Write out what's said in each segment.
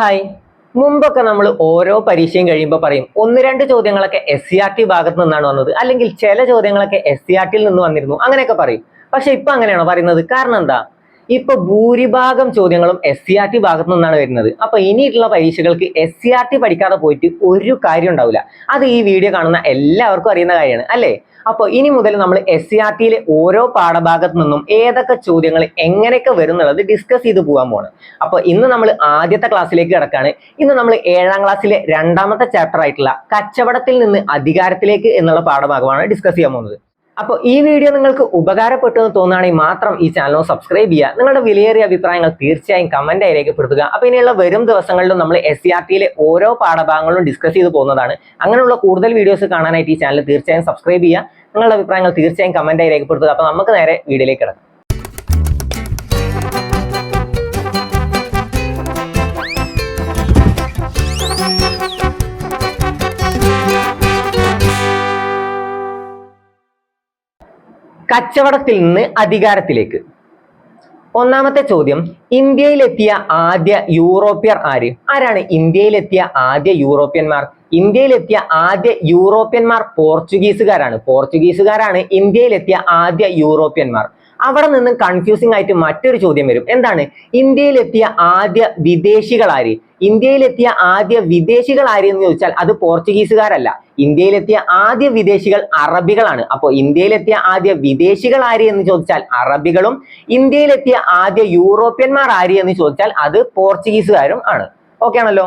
Hi മുമ്പൊക്കെ നമ്മൾ ഓരോ പരീക്ഷയും കഴിയുമ്പോൾ പറയും ഒന്ന് രണ്ട് ചോദ്യങ്ങളൊക്കെ എസ് സി ആർ ടി ഭാഗത്ത് നിന്നാണ് വന്നത്. അല്ലെങ്കിൽ ചില ചോദ്യങ്ങളൊക്കെ എസ് സി ആർ ടിയിൽ നിന്ന് വന്നിരുന്നു. അങ്ങനെയൊക്കെ പറയും. പക്ഷെ ഇപ്പൊ അങ്ങനെയാണോ പറയുന്നത്? കാരണം എന്താ? ഇപ്പൊ ഭൂരിഭാഗം ചോദ്യങ്ങളും എസ് സി ആർ ടി ഭാഗത്ത് നിന്നാണ് വരുന്നത്. അപ്പൊ ഇനിയിട്ടുള്ള പരീക്ഷകൾക്ക് എസ് സി ആർ ടി പഠിക്കാതെ പോയിട്ട് ഒരു കാര്യം ഉണ്ടാവില്ല. അത് ഈ വീഡിയോ കാണുന്ന എല്ലാവർക്കും അറിയുന്ന കാര്യമാണ്. അല്ലേ? അപ്പോൾ ഇനി മുതൽ നമ്മൾ എസ് സി ആർ ടിയിലെ ഓരോ പാഠഭാഗത്തു നിന്നും ഏതൊക്കെ ചോദ്യങ്ങൾ എങ്ങനെയൊക്കെ വരും എന്നുള്ളത് ഡിസ്കസ് ചെയ്ത് പോകാൻ പോണ് അപ്പോൾ ഇന്ന് നമ്മൾ ആദ്യത്തെ ക്ലാസ്സിലേക്ക് കിടക്കാണ്. ഇന്ന് നമ്മൾ ഏഴാം ക്ലാസ്സിലെ രണ്ടാമത്തെ ചാപ്റ്റർ ആയിട്ടുള്ള കച്ചവടത്തിൽ നിന്ന് അധികാരത്തിലേക്ക് എന്നുള്ള പാഠഭാഗമാണ് ഡിസ്കസ് ചെയ്യാൻ പോകുന്നത്. അപ്പോൾ ഈ വീഡിയോ നിങ്ങൾക്ക് ഉപകാരപ്പെട്ടു എന്ന് തോന്നുകയാണെങ്കിൽ മാത്രം ഈ ചാനൽ സബ്സ്ക്രൈബ് ചെയ്യുക. നിങ്ങളുടെ വിലയേറിയ അഭിപ്രായങ്ങൾ തീർച്ചയായും കമന്റ് ആയി രേഖപ്പെടുത്തുക. അപ്പോൾ ഇനിയുള്ള വരും ദിവസങ്ങളിലും നമ്മൾ എസ് സി ആർ ടിയിലെ ഓരോ പാഠഭാഗങ്ങളും ഡിസ്കസ് ചെയ്ത് പോകുന്നതാണ്. അങ്ങനെയുള്ള കൂടുതൽ വീഡിയോസ് കാണാനായിട്ട് ഈ ചാനൽ തീർച്ചയായും സബ്സ്ക്രൈബ് ചെയ്യുക. നിങ്ങളുടെ അഭിപ്രായങ്ങൾ തീർച്ചയായും കമന്റ് ആയി രേഖപ്പെടുത്തുക. അപ്പോൾ നമുക്ക് നേരെ വീഡിയോയിലേക്ക് കിടക്കാം. കച്ചവടത്തിൽ നിന്ന് അധികാരത്തിലേക്ക്. ഒന്നാമത്തെ ചോദ്യം ഇന്ത്യയിലെത്തിയ ആദ്യ യൂറോപ്യർ ആര്? ആരാണ് ഇന്ത്യയിലെത്തിയ ആദ്യ യൂറോപ്യന്മാർ? ഇന്ത്യയിലെത്തിയ ആദ്യ യൂറോപ്യന്മാർ പോർച്ചുഗീസുകാരാണ്. പോർച്ചുഗീസുകാരാണ് ഇന്ത്യയിലെത്തിയ ആദ്യ യൂറോപ്യന്മാർ. അവിടെ നിന്നും കൺഫ്യൂസിംഗ് ആയിട്ട് മറ്റൊരു ചോദ്യം വരും. എന്താണ്? ഇന്ത്യയിലെത്തിയ ആദ്യ വിദേശികൾ ആര് ഇന്ത്യയിലെത്തിയ ആദ്യ വിദേശികൾ എന്ന് ചോദിച്ചാൽ അത് പോർച്ചുഗീസുകാരല്ല. ഇന്ത്യയിലെത്തിയ ആദ്യ വിദേശികൾ അറബികളാണ്. അപ്പോൾ ഇന്ത്യയിലെത്തിയ ആദ്യ വിദേശികൾ ആര് എന്ന് ചോദിച്ചാൽ അറബികളും ഇന്ത്യയിലെത്തിയ ആദ്യ യൂറോപ്യന്മാർ ആര് എന്ന് ചോദിച്ചാൽ അത് പോർച്ചുഗീസുകാരും ആണ്. ഓക്കെ ആണല്ലോ?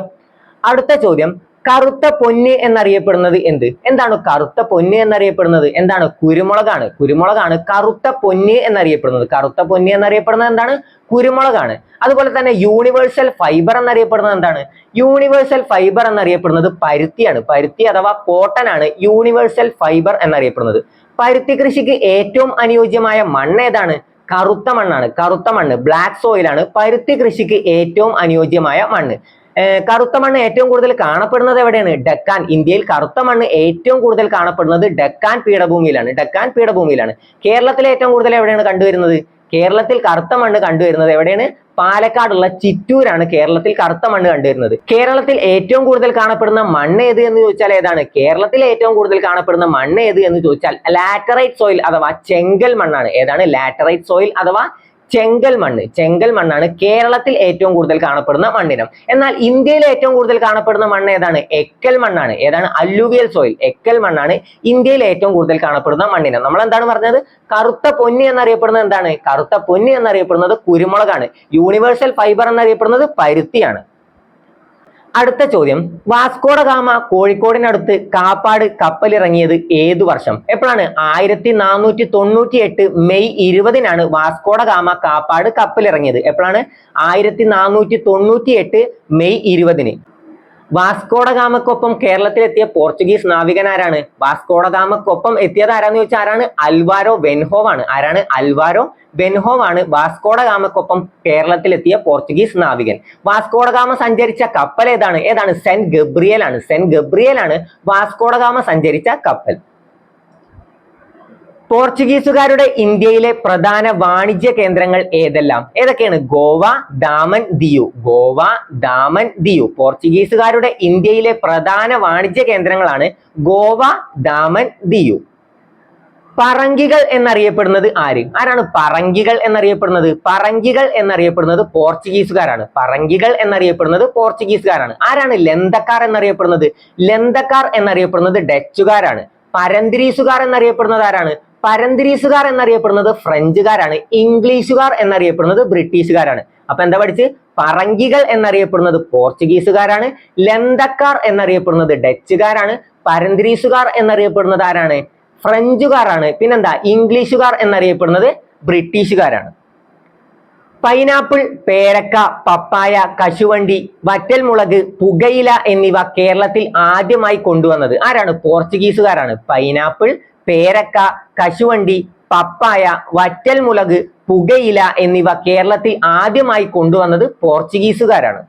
അടുത്ത ചോദ്യം. കറുത്ത പൊന്ന് എന്നറിയപ്പെടുന്നത് എന്ത്? എന്താണ് കറുത്ത പൊന്ന് എന്നറിയപ്പെടുന്നത്? എന്താണ് കുരുമുളകാണ്. കുരുമുളകാണ് കറുത്ത പൊന്ന് എന്നറിയപ്പെടുന്നത്. കറുത്ത പൊന്ന് എന്നറിയപ്പെടുന്നത് എന്താണ്? കുരുമുളകാണ്. അതുപോലെ തന്നെ യൂണിവേഴ്സൽ ഫൈബർ എന്നറിയപ്പെടുന്നത് എന്താണ്? യൂണിവേഴ്സൽ ഫൈബർ എന്നറിയപ്പെടുന്നത് പരുത്തിയാണ്. പരുത്തി അഥവാ കോട്ടൺ ആണ് യൂണിവേഴ്സൽ ഫൈബർ എന്നറിയപ്പെടുന്നത്. പരുത്തി കൃഷിക്ക് ഏറ്റവും അനുയോജ്യമായ മണ്ണ് ഏതാണ്? കറുത്ത മണ്ണാണ്. കറുത്ത മണ്ണ്. ബ്ലാക്ക് സോയിൽ ആണ് പരുത്തി കൃഷിക്ക് ഏറ്റവും അനുയോജ്യമായ മണ്ണ്. കറുത്ത മണ്ണ് ഏറ്റവും കൂടുതൽ കാണപ്പെടുന്നത് എവിടെയാണ്? ഡക്കാൻ. ഇന്ത്യയിൽ കറുത്ത മണ്ണ് ഏറ്റവും കൂടുതൽ കാണപ്പെടുന്നത് ഡക്കാൻ പീഠഭൂമിയിലാണ്. ഡക്കാൻ പീഠഭൂമിയിലാണ്. കേരളത്തിൽ ഏറ്റവും കൂടുതൽ എവിടെയാണ് കണ്ടുവരുന്നത്? കേരളത്തിൽ കറുത്ത മണ്ണ് കണ്ടുവരുന്നത് എവിടെയാണ്? പാലക്കാടുള്ള ചിറ്റൂരാണ് കേരളത്തിൽ കറുത്ത മണ്ണ് കണ്ടുവരുന്നത്. കേരളത്തിൽ ഏറ്റവും കൂടുതൽ കാണപ്പെടുന്ന മണ്ണ് ഏത് എന്ന് ചോദിച്ചാൽ ഏതാണ്? കേരളത്തിൽ ഏറ്റവും കൂടുതൽ കാണപ്പെടുന്ന മണ്ണ് ഏത് എന്ന് ചോദിച്ചാൽ ലാറ്ററൈറ്റ് സോയിൽ അഥവാ ചെങ്കൽ മണ്ണാണ്. ഏതാണ്? ലാറ്ററൈറ്റ് സോയിൽ അഥവാ ചെങ്കൽ മണ്ണ്. ചെങ്കൽ മണ്ണാണ് കേരളത്തിൽ ഏറ്റവും കൂടുതൽ കാണപ്പെടുന്ന മണ്ണിനം. എന്നാൽ ഇന്ത്യയിൽ ഏറ്റവും കൂടുതൽ കാണപ്പെടുന്ന മണ്ണ് ഏതാണ്? എക്കൽ മണ്ണാണ്. ഏതാണ്? Alluvial soil. എക്കൽ മണ്ണാണ് ഇന്ത്യയിൽ ഏറ്റവും കൂടുതൽ കാണപ്പെടുന്ന മണ്ണിനം. നമ്മൾ എന്താണ് പറഞ്ഞത്? കറുത്ത പൊന്നി എന്നറിയപ്പെടുന്നത് എന്താണ്? കറുത്ത പൊന്നി എന്നറിയപ്പെടുന്നത് കുരുമുളകാണ്. യൂണിവേഴ്സൽ ഫൈബർ എന്നറിയപ്പെടുന്നത് പരുത്തിയാണ്. അടുത്ത ചോദ്യം. വാസ്കോഡ ഗാമ കോഴിക്കോടിനടുത്ത് കാപ്പാട് കപ്പലിറങ്ങിയത് ഏതു വർഷം? എപ്പോഴാണ്? ആയിരത്തി നാനൂറ്റി തൊണ്ണൂറ്റി എട്ട് മെയ് ഇരുപതിനാണ് വാസ്കോഡ ഗാമ കാപ്പാട് കപ്പലിറങ്ങിയത്. എപ്പോഴാണ്? ആയിരത്തി നാനൂറ്റി തൊണ്ണൂറ്റി എട്ട് മെയ് ഇരുപതിന്. വാസ്കോഡ ഗാമക്കൊപ്പം കേരളത്തിലെത്തിയ പോർച്ചുഗീസ് നാവികൻ ആരാണ്? വാസ്കോഡ ഗാമക്കൊപ്പം എത്തിയത് ആരാന്ന് ചോദിച്ചാൽ ആരാണ്? അൽവാരോ വെൻഹോവ് ആണ്. ആരാണ്? അൽവാരോ വെൻഹോവ് ആണ് വാസ്കോഡ ഗാമക്കൊപ്പം കേരളത്തിലെത്തിയ പോർച്ചുഗീസ് നാവികൻ. വാസ്കോഡ ഗാമ സഞ്ചരിച്ച കപ്പൽ ഏതാണ്? ഏതാണ്? സെന്റ് ഗബ്രിയൽ ആണ്. സെന്റ് ഗബ്രിയൽ ആണ് വാസ്കോഡ ഗാമ സഞ്ചരിച്ച കപ്പൽ. പോർച്ചുഗീസുകാരുടെ ഇന്ത്യയിലെ പ്രധാന വാണിജ്യ കേന്ദ്രങ്ങൾ ഏതെല്ലാം? ഏതൊക്കെയാണ്? ഗോവ ദാമൻ ദിയു. ഗോവ ദാമൻ ദിയു. പോർച്ചുഗീസുകാരുടെ ഇന്ത്യയിലെ പ്രധാന വാണിജ്യ കേന്ദ്രങ്ങളാണ് ഗോവ ദാമൻ ദിയു. പറങ്കികൾ എന്നറിയപ്പെടുന്നത് ആര്? ആരാണ് പറങ്കികൾ എന്നറിയപ്പെടുന്നത്? പറങ്കികൾ എന്നറിയപ്പെടുന്നത് പോർച്ചുഗീസുകാരാണ്. പറങ്കികൾ എന്നറിയപ്പെടുന്നത് പോർച്ചുഗീസുകാരാണ്. ആരാണ് ലന്തക്കാർ എന്നറിയപ്പെടുന്നത്? ലന്തക്കാർ എന്നറിയപ്പെടുന്നത് ഡച്ചുകാരാണ്. പരന്തിരീസുകാർ എന്നറിയപ്പെടുന്നത് ആരാണ്? പരന്തിരീസുകാർ എന്നറിയപ്പെടുന്നത് ഫ്രഞ്ചുകാരാണ് ഇംഗ്ലീഷുകാർ എന്നറിയപ്പെടുന്നത് ബ്രിട്ടീഷുകാരാണ്. അപ്പൊ എന്താ പഠിച്ച്? പറങ്കികൾ എന്നറിയപ്പെടുന്നത് പോർച്ചുഗീസുകാരാണ് ലന്തക്കാർ എന്നറിയപ്പെടുന്നത് ഡച്ചുകാരാണ് പരന്തിരീസുകാർ എന്നറിയപ്പെടുന്നത് ആരാണ്? ഫ്രഞ്ചുകാരാണ്. പിന്നെന്താ? ഇംഗ്ലീഷുകാർ എന്നറിയപ്പെടുന്നത് ബ്രിട്ടീഷുകാരാണ്. പൈനാപ്പിൾ പേരക്ക പപ്പായ കശുവണ്ടി വറ്റൽമുളക് പുകയില എന്നിവ കേരളത്തിൽ ആദ്യമായി കൊണ്ടുവന്നത് ആരാണ്? പോർച്ചുഗീസുകാരാണ്. പൈനാപ്പിൾ പേരക്ക കശുവണ്ടി പപ്പായ വറ്റൽമുളക് പുകയില എന്നിവ കേരളത്തിൽ ആദ്യമായി കൊണ്ടുവന്നത് പോർച്ചുഗീസുകാരാണ്.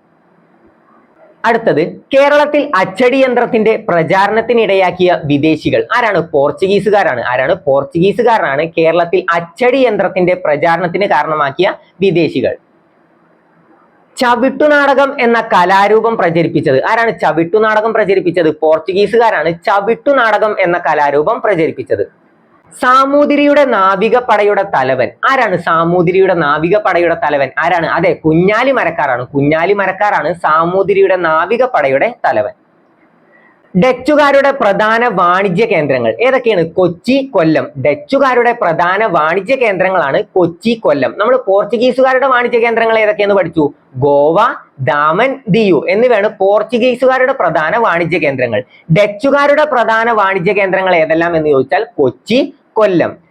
അടുത്തത് കേരളത്തിൽ അച്ചടി യന്ത്രത്തിന്റെ പ്രചാരണത്തിനിടയാക്കിയ വിദേശികൾ. ആരാണ്? പോർച്ചുഗീസുകാരാണ്. ആരാണ്? പോർച്ചുഗീസുകാരാണ് കേരളത്തിൽ അച്ചടി യന്ത്രത്തിന്റെ പ്രചാരണത്തിന് കാരണമാക്കിയ വിദേശികൾ. ചവിട്ടുനാടകം എന്ന കലാരൂപം പ്രചരിപ്പിച്ചത്. ആരാണ് ചവിട്ടുനാടകം പ്രചരിപ്പിച്ചത്? പോർച്ചുഗീസുകാരാണ് ചവിട്ടുനാടകം എന്ന കലാരൂപം പ്രചരിപ്പിച്ചത്. സാമൂതിരിയുടെ നാവികപ്പടയുടെ തലവൻ. ആരാണ് സാമൂതിരിയുടെ നാവികപ്പടയുടെ തലവൻ? ആരാണ്? അതെ കുഞ്ഞാലി മരക്കാരാണ് കുഞ്ഞാലി മരക്കാരാണ് സാമൂതിരിയുടെ നാവികപ്പടയുടെ തലവൻ. ഡച്ചുകാരുടെ പ്രധാന വാണിജ്യ കേന്ദ്രങ്ങൾ. ഏതൊക്കെയാണ്? കൊച്ചി കൊല്ലം. ഡച്ചുകാരുടെ പ്രധാന വാണിജ്യ കേന്ദ്രങ്ങളാണ് കൊച്ചി കൊല്ലം. നമ്മൾ പോർച്ചുഗീസുകാരുടെ വാണിജ്യ കേന്ദ്രങ്ങൾ ഏതൊക്കെയെന്ന് പഠിച്ചു? ഗോവ ദാമൻ ദിയു എന്നിവയാണ് പോർച്ചുഗീസുകാരുടെ പ്രധാന വാണിജ്യ കേന്ദ്രങ്ങൾ. ഡച്ചുകാരുടെ പ്രധാന വാണിജ്യ കേന്ദ്രങ്ങൾ ഏതെല്ലാം എന്ന് ചോദിച്ചാൽ കൊച്ചി കൊല്ലം.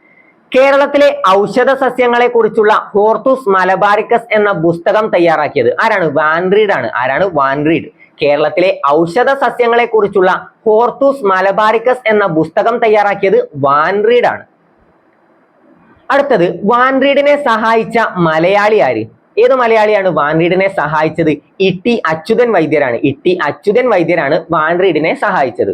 കേരളത്തിലെ ഔഷധ സസ്യങ്ങളെ കുറിച്ചുള്ള ഹോർത്തൂസ് മലബാറിക്കസ് എന്ന പുസ്തകം തയ്യാറാക്കിയത് ആരാണ്? വാൻറീഡ് ആണ് ആരാണ്? വാൻറീഡ്. കേരളത്തിലെ ഔഷധ സസ്യങ്ങളെ കുറിച്ചുള്ള ഹോർത്തൂസ് മലബാറിക്കസ് എന്ന പുസ്തകം തയ്യാറാക്കിയത് വാൻറീഡാണ് അടുത്തത് വാൻറീഡിനെ സഹായിച്ച മലയാളി ആര്? ഏത് മലയാളിയാണ് വാൻറീഡിനെ സഹായിച്ചത്? ഇട്ടി അച്യുതൻ വൈദ്യരാണ്. ഇട്ടി അച്യുതൻ വൈദ്യരാണ് വാൻറീഡിനെ സഹായിച്ചത്.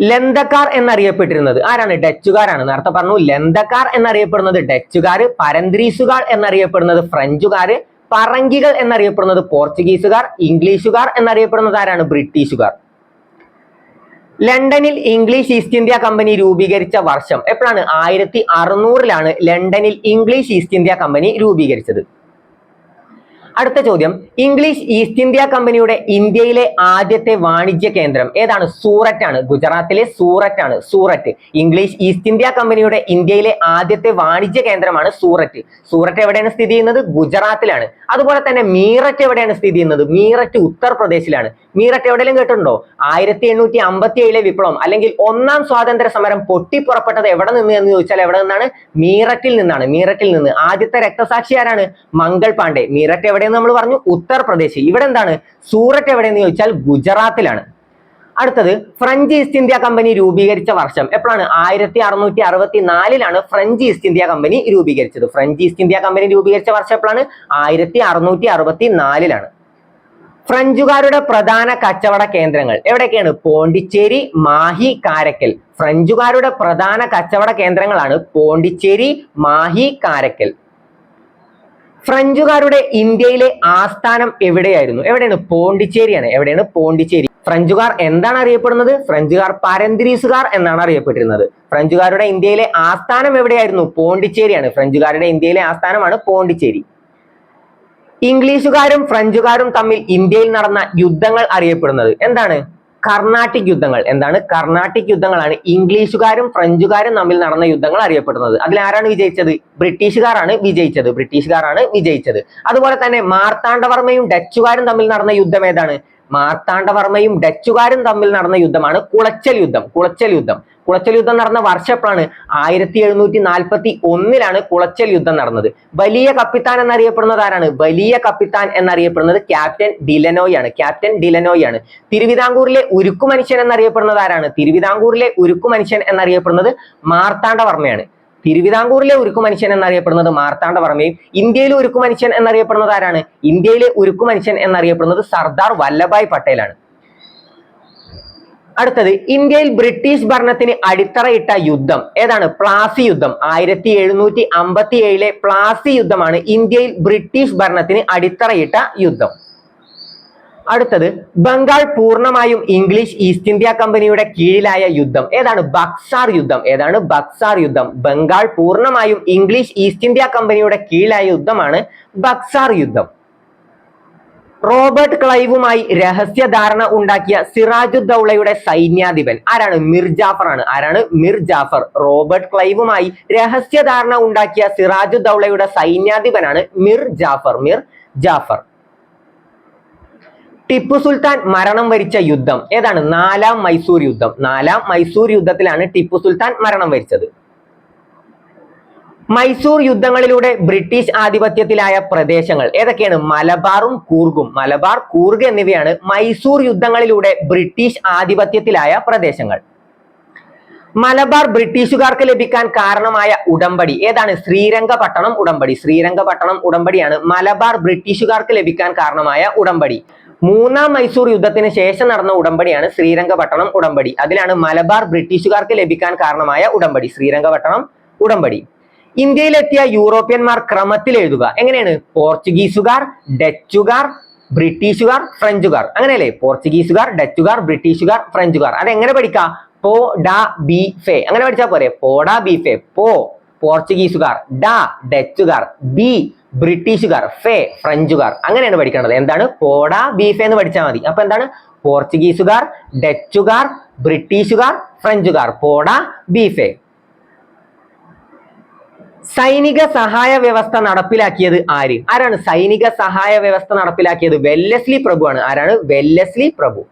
ലന്തക്കാർ എന്നറിയപ്പെട്ടിരുന്നത് ആരാണ്? ഡച്ചുകാരാണ്. നേരത്തെ പറഞ്ഞു ലന്തക്കാർ എന്നറിയപ്പെടുന്നത് ഡച്ചുകാർ പരന്ത്രീസുകാർ എന്നറിയപ്പെടുന്നത് ഫ്രഞ്ചുകാർ പറങ്കികൾ എന്നറിയപ്പെടുന്നത് പോർച്ചുഗീസുകാർ ഇംഗ്ലീഷുകാർ എന്നറിയപ്പെടുന്നത് ആരാണ്? ബ്രിട്ടീഷുകാർ. ലണ്ടനിൽ ഇംഗ്ലീഷ് ഈസ്റ്റ് ഇന്ത്യ കമ്പനി രൂപീകരിച്ച വർഷം എപ്പോഴാണ്? ആയിരത്തി അറുന്നൂറിലാണ് ലണ്ടനിൽ ഇംഗ്ലീഷ് ഈസ്റ്റ് ഇന്ത്യ കമ്പനി രൂപീകരിച്ചത്. അടുത്ത ചോദ്യം. ഇംഗ്ലീഷ് ഈസ്റ്റ് ഇന്ത്യ കമ്പനിയുടെ ഇന്ത്യയിലെ ആദ്യത്തെ വാണിജ്യ കേന്ദ്രം ഏതാണ്? സൂററ്റ് ആണ്. ഗുജറാത്തിലെ സൂററ്റ് ആണ്. സൂററ്റ്. ഇംഗ്ലീഷ് ഈസ്റ്റ് ഇന്ത്യ കമ്പനിയുടെ ഇന്ത്യയിലെ ആദ്യത്തെ വാണിജ്യ കേന്ദ്രമാണ് സൂററ്റ്. സൂററ്റ് എവിടെയാണ് സ്ഥിതി ചെയ്യുന്നത്? ഗുജറാത്തിലാണ്. അതുപോലെ തന്നെ മീററ്റ് എവിടെയാണ് സ്ഥിതി ചെയ്യുന്നത്? മീററ്റ് ഉത്തർപ്രദേശിലാണ്. മീററ്റ് എവിടെയെങ്കിലും കേട്ടിട്ടുണ്ടോ? ആയിരത്തി എണ്ണൂറ്റി അമ്പത്തി ഏഴിലെ വിപ്ലവം അല്ലെങ്കിൽ ഒന്നാം സ്വാതന്ത്ര്യ സമരം പൊട്ടിപ്പുറപ്പെട്ടത് എവിടെ നിന്ന് എന്ന് ചോദിച്ചാൽ എവിടെ നിന്നാണ്? മീററ്റിൽ നിന്നാണ്. മീററ്റിൽ നിന്ന്. ആദ്യത്തെ രക്തസാക്ഷി ആരാണ്? മംഗൾ പാണ്ഡെ. മീററ്റ് എവിടെയെന്ന് നമ്മൾ പറഞ്ഞു ഉത്തർപ്രദേശ്. ഇവിടെ എന്താണ്? സൂററ്റ് എവിടെയെന്ന് ചോദിച്ചാൽ ഗുജറാത്തിലാണ്. അടുത്തത് ഫ്രഞ്ച് ഈസ്റ്റ് ഇന്ത്യ കമ്പനി രൂപീകരിച്ച വർഷം. എപ്പോഴാണ്? ആയിരത്തി അറുന്നൂറ്റി അറുപത്തി നാലിലാണ് ഫ്രഞ്ച് ഈസ്റ്റ് ഇന്ത്യ കമ്പനി രൂപീകരിച്ചത്. ഫ്രഞ്ച് ഈസ്റ്റ് ഇന്ത്യ കമ്പനി രൂപീകരിച്ച വർഷം എപ്പോഴാണ്? ആയിരത്തി അറുന്നൂറ്റി അറുപത്തി നാലിലാണ് ഫ്രഞ്ചുകാരുടെ പ്രധാന കച്ചവട കേന്ദ്രങ്ങൾ എവിടെയൊക്കെയാണ്? പോണ്ടിച്ചേരി മാഹി കാരക്കൽ. ഫ്രഞ്ചുകാരുടെ പ്രധാന കച്ചവട കേന്ദ്രങ്ങളാണ് പോണ്ടിച്ചേരി മാഹി കാരക്കൽ. ഫ്രഞ്ചുകാരുടെ ഇന്ത്യയിലെ ആസ്ഥാനം എവിടെയായിരുന്നു? എവിടെയാണ്? പോണ്ടിച്ചേരിയാണ്. എവിടെയാണ് പോണ്ടിച്ചേരി? ഫ്രഞ്ചുകാർ എന്താണ് അറിയപ്പെടുന്നത്? ഫ്രഞ്ചുകാർ പരന്തരീസുകാർ എന്നാണ് അറിയപ്പെട്ടിരുന്നത്. ഫ്രഞ്ചുകാരുടെ ഇന്ത്യയിലെ ആസ്ഥാനം എവിടെയായിരുന്നു? പോണ്ടിച്ചേരിയാണ്. ഫ്രഞ്ചുകാരുടെ ഇന്ത്യയിലെ ആസ്ഥാനമാണ് പോണ്ടിച്ചേരി. ഇംഗ്ലീഷുകാരും ഫ്രഞ്ചുകാരും തമ്മിൽ ഇന്ത്യയിൽ നടന്ന യുദ്ധങ്ങൾ അറിയപ്പെടുന്നത് എന്താണ്? കർണാട്ടിക് യുദ്ധങ്ങൾ. എന്താണ്? കർണാട്ടിക് യുദ്ധങ്ങളാണ്. ഇംഗ്ലീഷുകാരും ഫ്രഞ്ചുകാരും തമ്മിൽ നടന്ന യുദ്ധങ്ങൾ അറിയപ്പെടുന്നത്. അതിൽ ആരാണ് വിജയിച്ചത്? ബ്രിട്ടീഷുകാരാണ് വിജയിച്ചത്. ബ്രിട്ടീഷുകാരാണ് വിജയിച്ചത്. അതുപോലെ തന്നെ മാർത്താണ്ഡവർമ്മയും ഡച്ചുകാരും തമ്മിൽ നടന്ന യുദ്ധം ഏതാണ്? മാർത്താണ്ഡവർമ്മയും ഡച്ചുകാരും തമ്മിൽ നടന്ന യുദ്ധമാണ് കുളച്ചൽ യുദ്ധം കുളച്ചൽ യുദ്ധം. കുളച്ചൽ യുദ്ധം നടന്ന വർഷം എപ്പോഴാണ് ആയിരത്തി എഴുന്നൂറ്റി നാൽപ്പത്തി ഒന്നിലാണ് കുളച്ചൽ യുദ്ധം നടന്നത്. വലിയ കപ്പിത്താൻ എന്നറിയപ്പെടുന്നത് ആരാണ്? വലിയ കപ്പിത്താൻ എന്നറിയപ്പെടുന്നത് ക്യാപ്റ്റൻ ഡിലനോയ് ആണ്. ക്യാപ്റ്റൻ ഡിലനോയ് ആണ്. തിരുവിതാംകൂറിലെ ഉരുക്കു മനുഷ്യൻ എന്നറിയപ്പെടുന്നത് ആരാണ്? തിരുവിതാംകൂറിലെ ഉരുക്കു മനുഷ്യൻ എന്നറിയപ്പെടുന്നത് മാർത്താണ്ഡവർമ്മയാണ്. തിരുവിതാംകൂറിലെ ഉരുക്കു മനുഷ്യൻ എന്നറിയപ്പെടുന്നത് മാർത്താണ്ഡവർമ്മയും ഇന്ത്യയിലെ ഉരുക്കു മനുഷ്യൻ എന്നറിയപ്പെടുന്നത് ആരാണ്? ഇന്ത്യയിലെ ഉരുക്കു മനുഷ്യൻ എന്നറിയപ്പെടുന്നത് സർദാർ വല്ലഭായ് പട്ടേലാണ്. അടുത്തത് ഇന്ത്യയിൽ ബ്രിട്ടീഷ് ഭരണത്തിന് അടിത്തറയിട്ട യുദ്ധം. ഏതാണ്? പ്ലാസി യുദ്ധം. ആയിരത്തി എഴുന്നൂറ്റി അമ്പത്തി ഏഴിലെ പ്ലാസി യുദ്ധമാണ് ഇന്ത്യയിൽ ബ്രിട്ടീഷ് ഭരണത്തിന് അടിത്തറയിട്ട യുദ്ധം. അടുത്തത് ബംഗാൾ പൂർണമായും ഇംഗ്ലീഷ് ഈസ്റ്റ് ഇന്ത്യ കമ്പനിയുടെ കീഴിലായ യുദ്ധം. ഏതാണ്? ബക്സാർ യുദ്ധം. ഏതാണ്? ബക്സാർ യുദ്ധം. ബംഗാൾ പൂർണമായും ഇംഗ്ലീഷ് ഈസ്റ്റ് ഇന്ത്യ കമ്പനിയുടെ കീഴിലായ യുദ്ധമാണ് ബക്സാർ യുദ്ധം. റോബർട്ട് ക്ലൈവുമായി രഹസ്യ രഹസ്യധാരണ ഉണ്ടാക്കിയ സിറാജുദ്ദൌളയുടെ സൈന്യാധിപൻ ആരാണ്? മിർ ജാഫർ ആണ് ആരാണ്? മിർ ജാഫർ റോബർട്ട് ക്ലൈവുമായി രഹസ്യ രഹസ്യധാരണ ഉണ്ടാക്കിയ സിറാജുദ്ദൌളയുടെ സൈന്യാധിപനാണ് മിർ ജാഫർ മിർ ജാഫർ ടിപ്പു സുൽത്താൻ മരണം വരിച്ച യുദ്ധം. ഏതാണ്? നാലാം മൈസൂർ യുദ്ധം. നാലാം മൈസൂർ യുദ്ധത്തിലാണ് ടിപ്പു സുൽത്താൻ മരണം വരിച്ചത്. മൈസൂർ യുദ്ധങ്ങളിലൂടെ ബ്രിട്ടീഷ് ആധിപത്യത്തിലായ പ്രദേശങ്ങൾ ഏതൊക്കെയാണ്? മലബാറും കൂർഗും. മലബാർ കൂർഗ് എന്നിവയാണ് മൈസൂർ യുദ്ധങ്ങളിലൂടെ ബ്രിട്ടീഷ് ആധിപത്യത്തിലായ പ്രദേശങ്ങൾ. മലബാർ ബ്രിട്ടീഷുകാർക്ക് ലഭിക്കാൻ കാരണമായ ഉടമ്പടി ഏതാണ്? ശ്രീരംഗപട്ടണം ഉടമ്പടി. ശ്രീരംഗപട്ടണം ഉടമ്പടിയാണ് മലബാർ ബ്രിട്ടീഷുകാർക്ക് ലഭിക്കാൻ കാരണമായ ഉടമ്പടി. മൂന്നാം മൈസൂർ യുദ്ധത്തിന് ശേഷം നടന്ന ഉടമ്പടിയാണ് ശ്രീരംഗപട്ടണം ഉടമ്പടി. അതിലാണ് മലബാർ ബ്രിട്ടീഷുകാർക്ക് ലഭിക്കാൻ കാരണമായ ഉടമ്പടി ശ്രീരംഗപട്ടണം ഉടമ്പടി. ഇന്ത്യയിലെത്തിയ യൂറോപ്യന്മാർ ക്രമത്തിൽ എഴുതുക. എങ്ങനെയാണ്? പോർച്ചുഗീസുകാർ ഡച്ചുകാർ ബ്രിട്ടീഷുകാർ ഫ്രഞ്ചുകാർ. അങ്ങനെയല്ലേ? പോർച്ചുഗീസുകാർ ഡച്ചുകാർ ബ്രിട്ടീഷുകാർ ഫ്രഞ്ചുകാർ. എങ്ങനെ പഠിക്കാം? പോ ഡാ ബി ഫെ. അങ്ങനെ പഠിച്ചാൽ പോരെ? പോഡ ബി ഫെ. പോ പോർച്ചുഗീസുകാർ ഡ ഡച്ചുകാർ ബി ബ്രിട്ടീഷുകാർ ഫേ ഫ്രഞ്ചുകാർ അങ്ങനെയാണ് പഠിക്കേണ്ടത് എന്താണ്? പോഡ ബീഫേ എന്ന് പഠിച്ചാൽ മതി. അപ്പൊ എന്താണ്? പോർച്ചുഗീസുകാർ ഡച്ചുകാർ ബ്രിട്ടീഷുകാർ ഫ്രഞ്ചുകാർ. പോഡ ബീഫേ. സൈനിക സഹായ വ്യവസ്ഥ നടപ്പിലാക്കിയത് ആര്? ആരാണ് സൈനിക സഹായ വ്യവസ്ഥ നടപ്പിലാക്കിയത്? വെല്ലസ്ലി പ്രഭു ആണ്. ആരാണ്? വെല്ലസ്ലി പ്രഭു.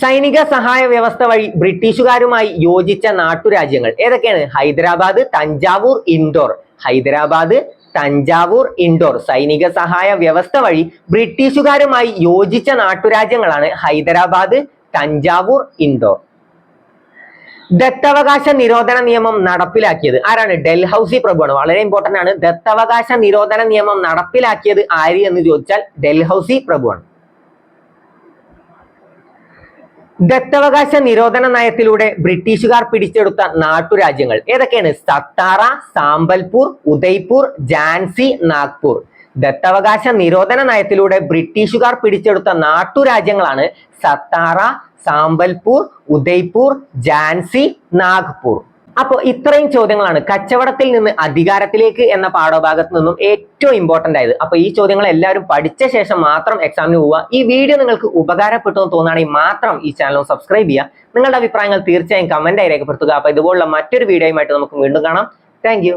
സൈനിക സഹായ വ്യവസ്ഥ വഴി ബ്രിട്ടീഷുകാരുമായി യോജിച്ച നാട്ടുരാജ്യങ്ങൾ ഏതൊക്കെയാണ്? ഹൈദരാബാദ് തഞ്ചാവൂർ ഇൻഡോർ. ഹൈദരാബാദ് തഞ്ചാവൂർ ഇൻഡോർ സൈനിക സഹായ വ്യവസ്ഥ വഴി ബ്രിട്ടീഷുകാരുമായി യോജിച്ച നാട്ടുരാജ്യങ്ങളാണ് ഹൈദരാബാദ് തഞ്ചാവൂർ ഇൻഡോർ. ദത്തവകാശ നിരോധന നിയമം നടപ്പിലാക്കിയത് ആരാണ്? ഡൽഹൌസി പ്രഭുവാണ്. വളരെ ഇമ്പോർട്ടന്റ് ആണ്. ദത്തവകാശ നിരോധന നിയമം നടപ്പിലാക്കിയത് ആര് എന്ന് ചോദിച്ചാൽ ഡൽഹൌസി പ്രഭുവാണ്. ദത്തവകാശ നിരോധന നയത്തിലൂടെ ബ്രിട്ടീഷുകാർ പിടിച്ചെടുത്ത നാട്ടുരാജ്യങ്ങൾ ഏതൊക്കെയാണ്? സത്താറ സാമ്പൽപൂർ ഉദയ്പൂർ ജാൻസി നാഗ്പൂർ. ദത്തവകാശ നിരോധന നയത്തിലൂടെ ബ്രിട്ടീഷുകാർ പിടിച്ചെടുത്ത നാട്ടുരാജ്യങ്ങളാണ് സത്താറ സാമ്പൽപൂർ ഉദയ്പൂർ ജാൻസി നാഗ്പൂർ. അപ്പോൾ ഇത്രയും ചോദ്യങ്ങളാണ്. കച്ചവടത്തിൽ നിന്ന് അധികാരത്തിലേക്ക് എന്ന പാഠഭാഗത്ത് നിന്നും ഏറ്റവും ഇമ്പോർട്ടന്റ് ആയത്. അപ്പോൾ ഈ ചോദ്യങ്ങൾ എല്ലാവരും പഠിച്ച ശേഷം മാത്രം എക്സാമിന് പോവുക. ഈ വീഡിയോ നിങ്ങൾക്ക് ഉപകാരപ്പെട്ടു എന്ന് തോന്നുകയാണെങ്കിൽ മാത്രം ഈ ചാനൽ സബ്സ്ക്രൈബ് ചെയ്യുക. നിങ്ങളുടെ അഭിപ്രായങ്ങൾ തീർച്ചയായും കമന്റായി രേഖപ്പെടുത്തുക. അപ്പോൾ ഇതുപോലുള്ള മറ്റൊരു വീഡിയോയുമായിട്ട് നമുക്ക് വീണ്ടും കാണാം. താങ്ക്